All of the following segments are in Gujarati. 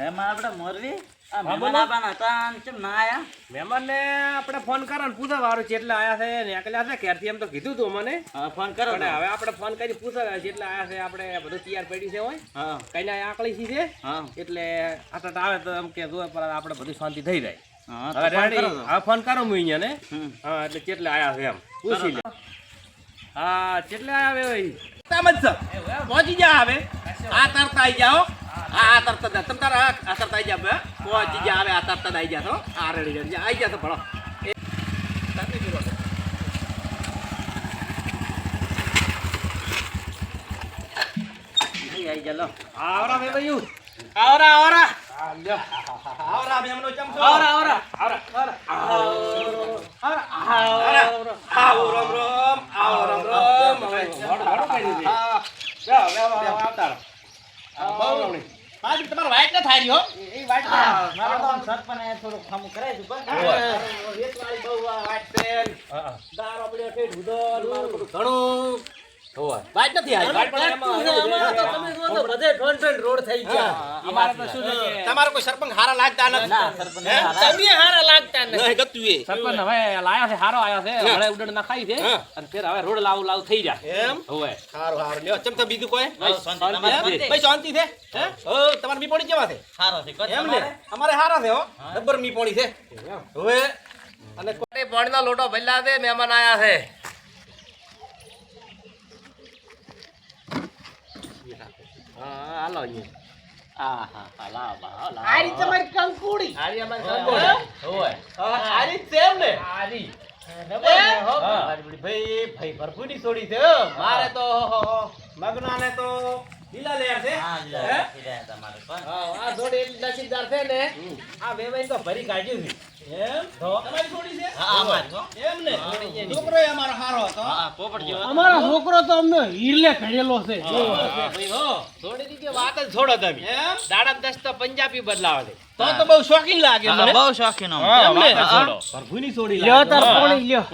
એમાં આપણે મોરવી આ મહેમાન બોલો. હતા અને કેમ ના આયા? મહેમાનને આપણે ફોન કરો ને પૂછા વાળું કેટલા આયા છે ને એકલા છે ક્યારથી એમ તો કીધું તું મને. ફોન કરો પણ હવે આપણે ફોન કરી પૂછા જેટલા આયા છે આપણે બધું તૈયાર પડ્યું છે હોય. હા. કઈના આકળી સી છે હા. એટલે આટટ આવે તો એમ કે જો પર આપણે બધું શાંતિ થઈ જાય. હા, ફોન કરો. હા અહીંયા ને. હા એટલે કેટલા આયા છે એમ. પૂછી લે. હા કેટલા આયા હવે પહોંચી જા હવે. આ તરતા આવી જાઓ. આ તરત જ તમ તાર આ તરત આવી જા બે. પહોંચી જા હવે આ તરત જ આવી જા છો આ રેડી રેડી આવી જા તો ભણો આવી જા લો. આવરા બે ભાઈઓ આવરા આવરા આવરા હમણો ચમચો આવરા આવરા આવરા આવરા આવરા આવરા આવો રામ રામ આવો રામ રામ હવે મોડું મોડું કરી દીધી હા જાઓ જાઓ જાઓ આવતા. બહુ રમણી. મારી તમારે વાઈટ ન થાય રહ્યો એ વાઈટ હા, મારે આમ સરપંચ એ થોડુંક ખામું કરાય છે પણ. વેચવાળી બહુ દારો પડ્યો છે ઘણું. વાઈટ નથી આવી વાઈટ પણ અમારે તો શું છે કોઈ સરપંચ હારા લાગતા નથી. ના, સરપંચ હે? હારા. તમે હારા લાગતા નથી. ગતું એ. સરપંચ હવે લાયા છે હારો આયો છે હળે ઉડણ ના ખાઈ છે અને ફેર હવે રોડ લાવ લાવ થઈ જાય. એમ? હોવે. હારું હારું. લ્યો ચમ તો બીજું કોઈ? ભાઈ શાંતિ છે? હે? ઓ તમારે મીપોણી કેવા છે? હારો છે. એમ ને? અમારે હારા છે હો. મી મીપોણી છે. હવે અને કોટે પાણીના લોટો ભલ્યા છે મહેમાન આયા છે. હાલો હા, હા, લાવો, લાવો. તમારી કંકુડી. આરી અમારી કંકુડી. ને? આરી ભાઈ ભાઈ ભરપૂરી છોડી છે મારે તો મગનાને તો લીલા લેર છે. હા, લે, તમારે? હા, આ જોડે નસીબદાર છે ને આ વેવાઈને તો ભરી કાઢ્યું છે. છોકરો અમારો હારો હતો. હા, પોપટ જેવો. અમારો છોકરો તો અમને હીરલે ઘડેલો છે. છોડી દીધી વાત જ છોડો તમે. એમ? દાડા દસ તો પંજાબી બદલાવે છે તો તો બહુ શોખીન લાગે મને બહુ શોખીન આમ. એમ ને? હા, છોડો છોડી લ્યો તાર પાણી લ્યો?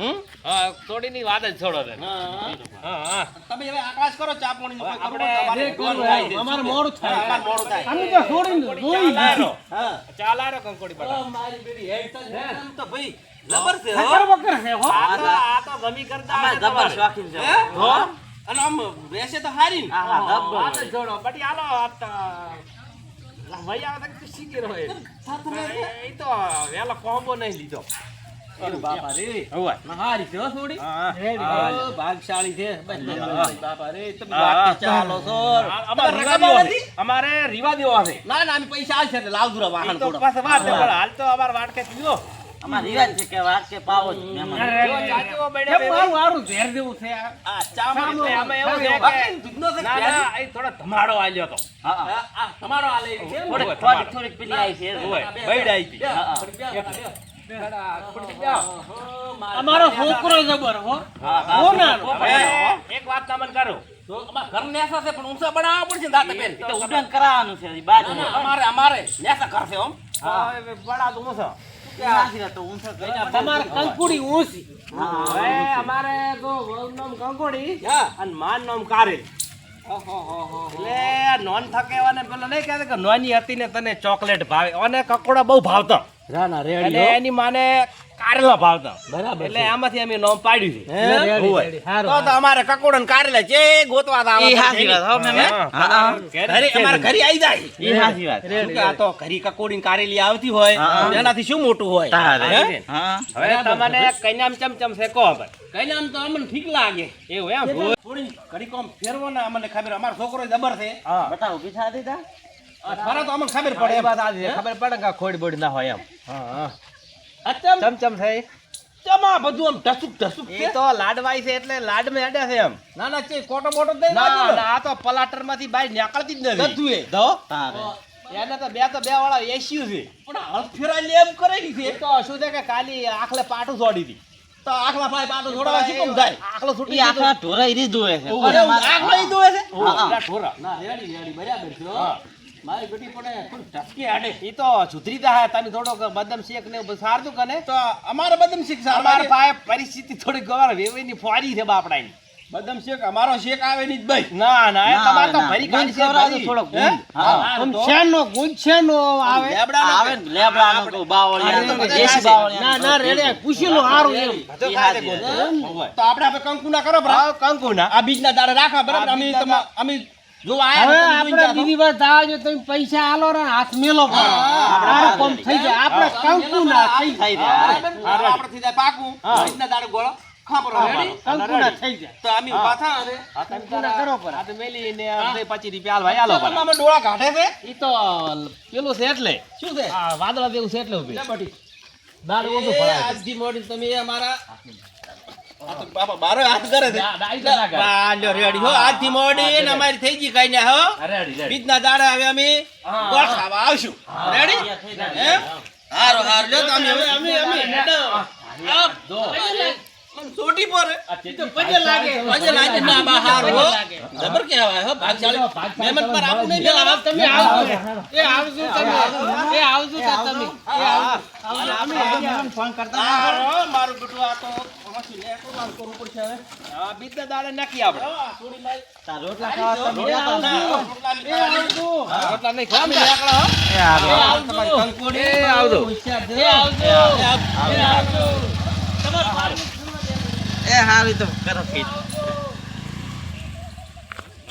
હા છોડીની વાત જ છોડો રે હા હા તમે હવે આકાશ કરો ચા પાણી કોઈ કરવું તમારે જે અમારે કરવું મોડું થાય છે. મોડું થાય. હા, અમે તો છોડીને જોઈ લીધી. હા ચાલ આરો કંકોડી બટા મારી બેડી હેડ તો હે તો ભાઈ જબર છે હો. ખબર વગર છે હો આ તો આ તો ગમી કરતા અમારે જબર. શોખીન છે. હો? અને આમ રહેશે તો હારી ને હા, હા, જબર. આ તો છોડો બટી આલો આ ભાઈ આવે તો શીખી રહ્યો એ. એ તો વેલો કોમ્બો નહીં લીધો. બાપા રે. હોવે. હારી છે થોડી ભાગશાળી છે. બાપા રે. તમે. ચાલો છો. અમારે રીવા દેવા છે. ના ના અમે પૈસા આવશે લાવજો વાહન હાલ તો અમારે વાટકે પીવો અમારે રિવાજ છે કે વાત કે પાવો જ મહેમાન. જો ચાચીઓ બે મારું હારું ઝેર જેવું છે આ? આ એટલે આમાં એવું છે કે દૂધનો છે ના ના એ થોડો ધમાડો આલ્યો તો હા, હા. આ- આ તમારો છે ને? થોડોક થોડીક પેલી આવી છે. હોવે, બે, બૈડ હતી. હા, હા. થોડીક બે, બે, બે. ખુરશી જાઓ. અમારો છોકરો જબર હો હા, હા. હો ના એક વાત તમને કરું ઘર નેસા છે પણ ઊંચા બનાવવા પડશે ને બેન. ઉડન કરાવવાનું છે ના, અમારે અમારે નેસા કરશે હો. હવે બડા તો ઊંચો. તમારે કંકુડી ઊંચી. હવે અમારે તો વહુનું નામ કંકોડી. અને માન નામ કારેલ એટલે નોન થકે પેલો નહીં કહેતા કે નોની હતી ને તને ચોકલેટ ભાવે. અને કકોડા બહુ ભાવતા. રાના અને એની માને કારેલા ભાવતા. બરાબર એટલે આમાંથી અમે નોમ પાડ્યું છે. તો તો અમારે કકોડન કારેલા જે ગોતવા તા ઈ આવા વાત, હો? હા. ઘરે અમારે ઘરે આવી જાય. ઈ હાચી વાત. શું કે આ તો ઘરી કકોડી કારેલી આવતી હોય એનાથી શું મોટું હોય. હે? હવે તમને કઈનામ ચમચમ છે કહો હવે કઈનામ તો અમને ઠીક લાગે. એવું એમ? થોડી ઘડી કોમ ફેરવો ને અમને ખબર અમારો છોકરો જબર છે. બતાવો, પીછા હતી તા? તો અમને ખબર પડે એ વાત આજે ખબર પડે કે ખોડ બોડ ના હોય એમ. આ ચમ ચમચમ થઈ ચમા બધું આમ ઢસુક ઢસુક એ તો લાડવાય છે એટલે લાડમાં હેડે છે એમ. ના ના છે કોટો મોટો દઈ ના ના. આ તો પલાટરમાંથી બહાર નીકળતી જ નથી. ગધું એ. તો? તારે. એને તો બે તો બે વાળા એસ્યુ છે. પણ આ લે એમ કરેલી છે? તો શું છે કે કાલી આખલે પાટું છોડી હતી તો આખલા પાય પાટો જોડાવા શું કેમ થાય આખલો છૂટી ઈ આખા ઢોરાઈ રી છે. અરે, પણ અમારે- આખલો ઈ દોવે છે? હા, હા. ઢોરા. ના રેડી રેડી બરાબર છે હો. મારી બેટી પણ થોડી ટસકી આડે. ઈ તો સુધરી જાય તમે થોડોક બદમ શેક ને સારતું કને? તો અમારે બદમ શિક્ષા અમારે પાસે પરિસ્થિતિ થોડી ગવાર વેવેની ફોરી છે બાપડાની. બદમ શેક અમારો શેક આવે નહીં જ ભાઈ. ના ના એ ના, તમારે તો ભરી કાઢી છે ભાઈ. થોડો થોડોક હે? આમ નો ગુંદ શેનો આવે? લેબડા આવે ને લેબડાનો કહું, બાવળિયાનો, અરે, દેશી બાવળિયા ના ના રેડે પૂછેલું હારું એમ. તો આપણે હવે કંકુ ના કરો બરાબર? હા, કંકુના. આ બીજના દાડે રાખા બરાબર? અમે તમા- અમે જો હવે આપણે બીજી વાર દાવા તમે પૈસા આલો ને હાથ મેલો હારું કોમ થઈ જાય. આપણે કંકુ ના થઈ જાય. આપણે થઈ જાય. પાકું બીજના દાડે ગોળો વાદળા દેવું છે એટલે. દાળ ઓછું તમે અમારા આવશું રેડી હારો હારો લ્યો તો અમે અમે ચોટી પર. ચેટલી લાગે. પજે લાગે. ના બહાર હો. જબર કે આવે હો ભાગશાળી. મહેમાન પર આપું નહીં પેલા લેવા તમે આવજો. એ આવજો તમે. એ આવજો. તા તમે. એ આવજો. અમે ફોન કરતા મારું બેટું આ તો મશીન એ તો મારું કરવું પડશે હવે. આ બીજા દાડે નાખી આપણે થોડી મારી તાર રોટલા ખાવા તમે એ. આવજો. એ આવજો રોટલા નહીં ખાવા ને? એ આવજો. તમારી કંકોડી એ આવજો. એ આવજો. એ આવજો. એ હારું તો કરો ફીટ.